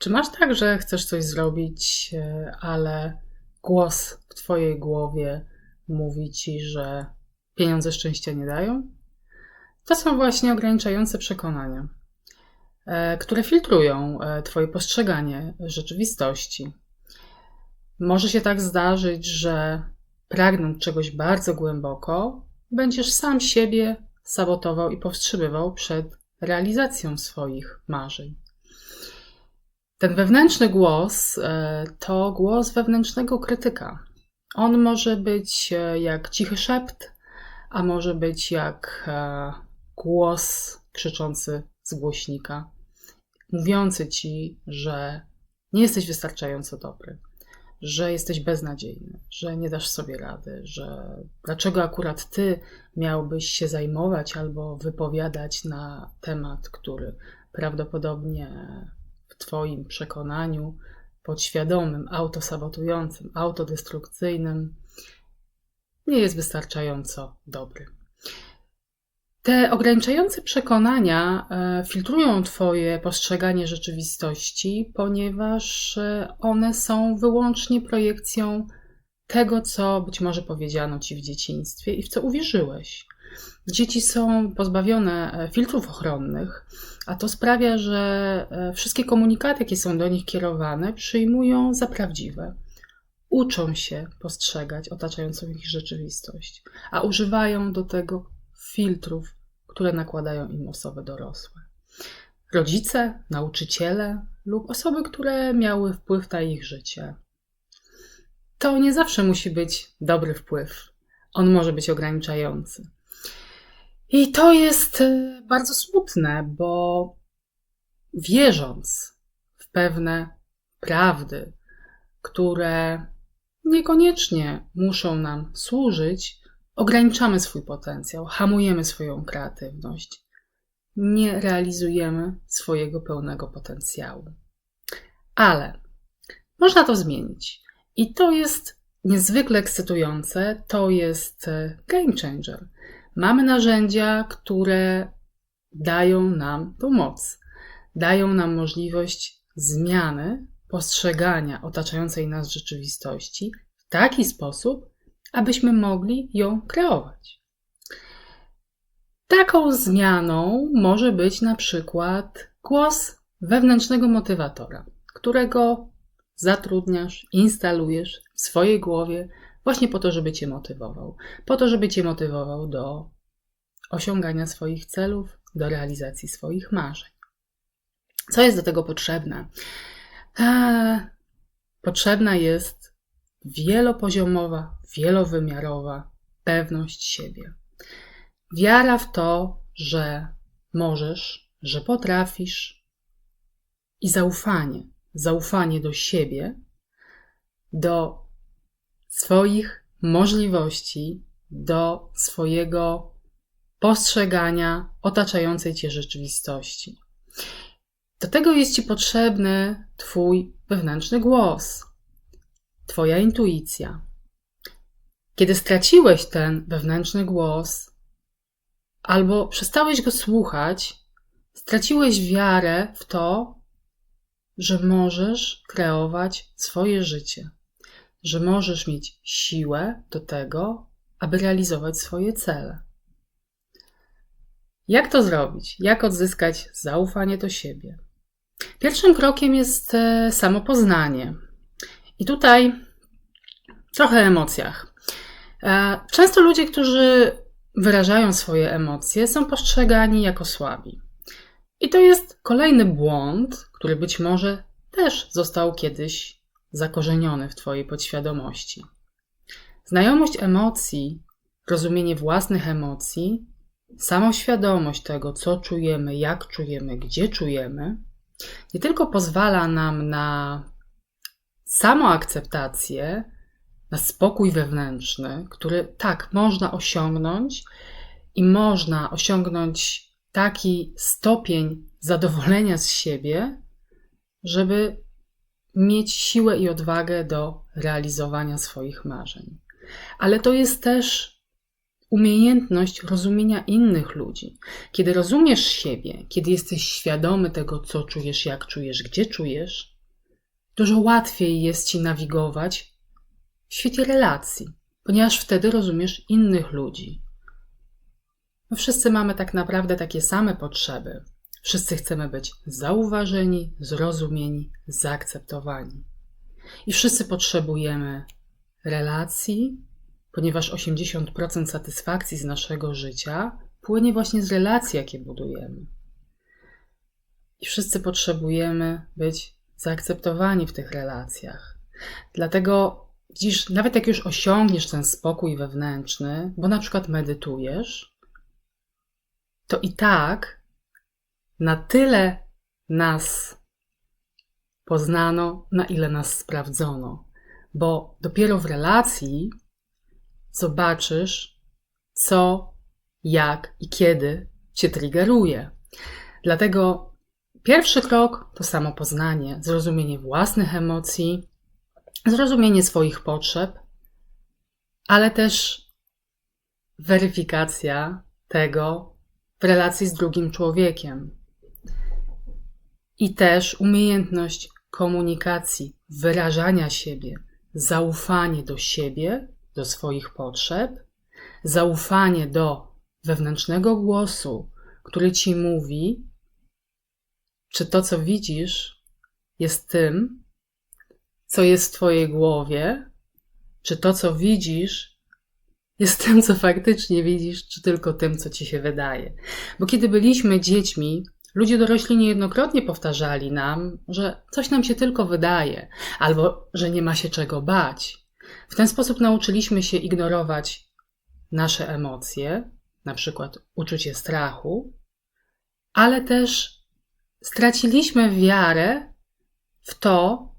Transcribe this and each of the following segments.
Czy masz tak, że chcesz coś zrobić, e, ale głos w Twojej głowie mówi Ci, że pieniądze szczęścia nie dają? To są właśnie ograniczające przekonania, e, które filtrują e, Twoje postrzeganie rzeczywistości. Może się tak zdarzyć, że pragnąc czegoś bardzo głęboko, będziesz sam siebie sabotował i powstrzymywał przed realizacją swoich marzeń. Ten wewnętrzny głos e, to głos wewnętrznego krytyka. On może być e, jak cichy szept, a może być jak e, głos krzyczący z głośnika, mówiący ci, że nie jesteś wystarczająco dobry, że jesteś beznadziejny, że nie dasz sobie rady, że dlaczego akurat ty miałbyś się zajmować albo wypowiadać na temat, który prawdopodobnie w Twoim przekonaniu podświadomym, autosabotującym, autodestrukcyjnym nie jest wystarczająco dobry. Te ograniczające przekonania e, filtrują Twoje postrzeganie rzeczywistości, ponieważ e, one są wyłącznie projekcją tego, co być może powiedziano Ci w dzieciństwie i w co uwierzyłeś. Dzieci są pozbawione e, filtrów ochronnych, a to sprawia, że wszystkie komunikaty, jakie są do nich kierowane, przyjmują za prawdziwe. Uczą się postrzegać otaczającą ich rzeczywistość, a używają do tego filtrów, które nakładają im osoby dorosłe. Rodzice, nauczyciele lub osoby, które miały wpływ na ich życie. To nie zawsze musi być dobry wpływ. On może być ograniczający. I to jest e, bardzo smutne, bo wierząc w pewne prawdy, które niekoniecznie muszą nam służyć, ograniczamy swój potencjał, hamujemy swoją kreatywność, nie realizujemy swojego pełnego potencjału. Ale można to zmienić. I to jest niezwykle ekscytujące, to jest e, game changer. Mamy narzędzia, które dają nam tą moc, dają nam możliwość zmiany postrzegania otaczającej nas rzeczywistości w taki sposób, abyśmy mogli ją kreować. Taką zmianą może być na przykład głos wewnętrznego motywatora, którego zatrudniasz, instalujesz w swojej głowie właśnie po to, żeby cię motywował. Po to, żeby cię motywował do osiągania swoich celów, do realizacji swoich marzeń. Co jest do tego potrzebne? Eee, potrzebna jest wielopoziomowa, wielowymiarowa pewność siebie. Wiara w to, że możesz, że potrafisz i zaufanie, zaufanie do siebie, do swoich możliwości, do swojego postrzegania otaczającej cię rzeczywistości. Do tego jest ci potrzebny Twój wewnętrzny głos, Twoja intuicja. Kiedy straciłeś ten wewnętrzny głos, albo przestałeś go słuchać, straciłeś wiarę w to, że możesz kreować swoje życie, że możesz mieć siłę do tego, aby realizować swoje cele. Jak to zrobić? Jak odzyskać zaufanie do siebie? Pierwszym krokiem jest e, samopoznanie. I tutaj trochę o emocjach. E, często ludzie, którzy wyrażają swoje emocje, są postrzegani jako słabi. I to jest kolejny błąd, który być może też został kiedyś zakorzeniony w Twojej podświadomości. Znajomość emocji, rozumienie własnych emocji, samoświadomość tego, co czujemy, jak czujemy, gdzie czujemy, nie tylko pozwala nam na samoakceptację, na spokój wewnętrzny, który tak można osiągnąć i można osiągnąć taki stopień zadowolenia z siebie, żeby mieć siłę i odwagę do realizowania swoich marzeń. Ale to jest też umiejętność rozumienia innych ludzi. Kiedy rozumiesz siebie, kiedy jesteś świadomy tego, co czujesz, jak czujesz, gdzie czujesz, dużo łatwiej jest ci nawigować w świecie relacji, ponieważ wtedy rozumiesz innych ludzi. My wszyscy mamy tak naprawdę takie same potrzeby. Wszyscy chcemy być zauważeni, zrozumieni, zaakceptowani. I wszyscy potrzebujemy relacji, ponieważ 80% satysfakcji z naszego życia płynie właśnie z relacji, jakie budujemy. I wszyscy potrzebujemy być zaakceptowani w tych relacjach. Dlatego widzisz, nawet jak już osiągniesz ten spokój wewnętrzny, bo na przykład medytujesz, to i tak na tyle nas poznano, na ile nas sprawdzono. Bo dopiero w relacji zobaczysz, co, jak i kiedy cię triggeruje. Dlatego pierwszy krok to samo poznanie, zrozumienie własnych emocji, zrozumienie swoich potrzeb, ale też weryfikacja tego w relacji z drugim człowiekiem. I też umiejętność komunikacji, wyrażania siebie, zaufanie do siebie, do swoich potrzeb, zaufanie do wewnętrznego głosu, który ci mówi, czy to, co widzisz, jest tym, co jest w Twojej głowie, czy to, co widzisz, jest tym, co faktycznie widzisz, czy tylko tym, co ci się wydaje. Bo kiedy byliśmy dziećmi, ludzie dorośli niejednokrotnie powtarzali nam, że coś nam się tylko wydaje, albo że nie ma się czego bać. W ten sposób nauczyliśmy się ignorować nasze emocje, na przykład uczucie strachu, ale też straciliśmy wiarę w to,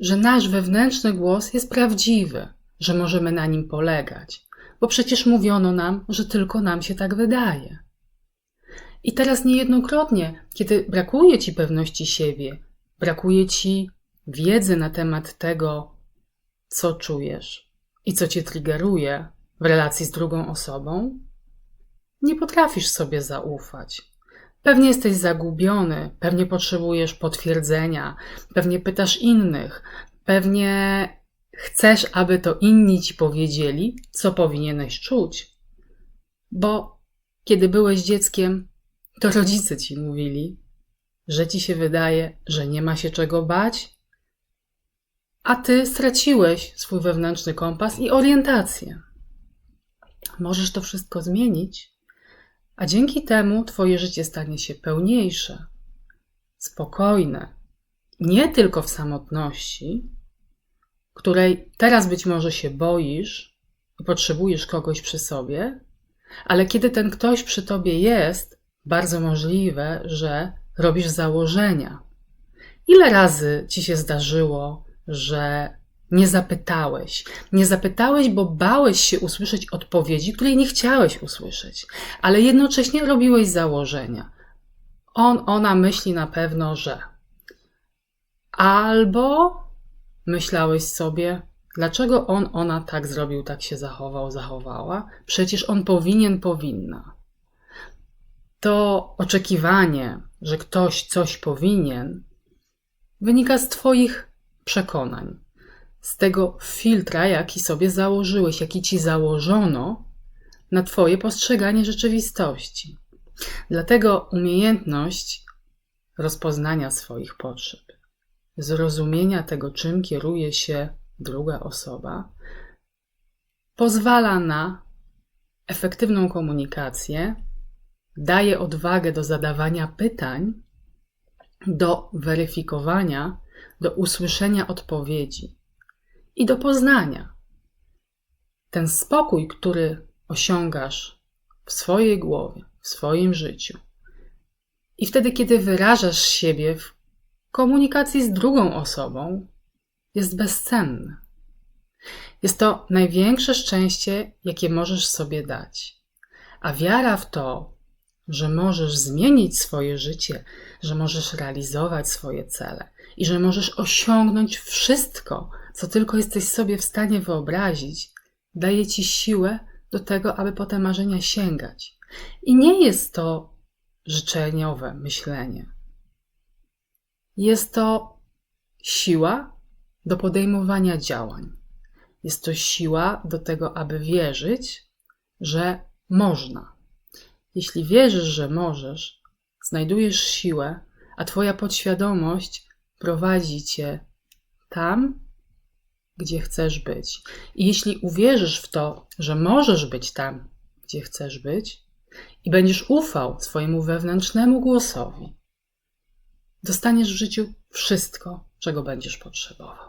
że nasz wewnętrzny głos jest prawdziwy, że możemy na nim polegać, bo przecież mówiono nam, że tylko nam się tak wydaje. I teraz niejednokrotnie, kiedy brakuje ci pewności siebie, brakuje ci wiedzy na temat tego, co czujesz i co cię triggeruje w relacji z drugą osobą, nie potrafisz sobie zaufać. Pewnie jesteś zagubiony, pewnie potrzebujesz potwierdzenia, pewnie pytasz innych, pewnie chcesz, aby to inni ci powiedzieli, co powinieneś czuć. Bo kiedy byłeś dzieckiem, to rodzice ci mówili, że ci się wydaje, że nie ma się czego bać, a ty straciłeś swój wewnętrzny kompas i orientację. Możesz to wszystko zmienić, a dzięki temu Twoje życie stanie się pełniejsze, spokojne, nie tylko w samotności, której teraz być może się boisz i potrzebujesz kogoś przy sobie, ale kiedy ten ktoś przy tobie jest, bardzo możliwe, że robisz założenia. Ile razy ci się zdarzyło, że nie zapytałeś. Nie zapytałeś, bo bałeś się usłyszeć odpowiedzi, której nie chciałeś usłyszeć, ale jednocześnie robiłeś założenia. On, ona myśli na pewno, że. Albo myślałeś sobie, dlaczego on, ona tak zrobił, tak się zachował, zachowała? Przecież on powinien, powinna. To oczekiwanie, że ktoś coś powinien, wynika z Twoich przekonań z tego filtra, jaki sobie założyłeś, jaki ci założono na Twoje postrzeganie rzeczywistości. Dlatego umiejętność rozpoznania swoich potrzeb, zrozumienia tego, czym kieruje się druga osoba, pozwala na efektywną komunikację, daje odwagę do zadawania pytań, do weryfikowania, do usłyszenia odpowiedzi i do poznania. Ten spokój, który osiągasz w swojej głowie, w swoim życiu, i wtedy, kiedy wyrażasz siebie w komunikacji z drugą osobą, jest bezcenny. Jest to największe szczęście, jakie możesz sobie dać. A wiara w to, że możesz zmienić swoje życie, że możesz realizować swoje cele i że możesz osiągnąć wszystko, co tylko jesteś sobie w stanie wyobrazić, daje ci siłę do tego, aby po te marzenia sięgać. I nie jest to życzeniowe myślenie. Jest to siła do podejmowania działań. Jest to siła do tego, aby wierzyć, że można. Jeśli wierzysz, że możesz, znajdujesz siłę, a Twoja podświadomość prowadzi Cię tam, gdzie chcesz być. I jeśli uwierzysz w to, że możesz być tam, gdzie chcesz być, i będziesz ufał swojemu wewnętrznemu głosowi, dostaniesz w życiu wszystko, czego będziesz potrzebował.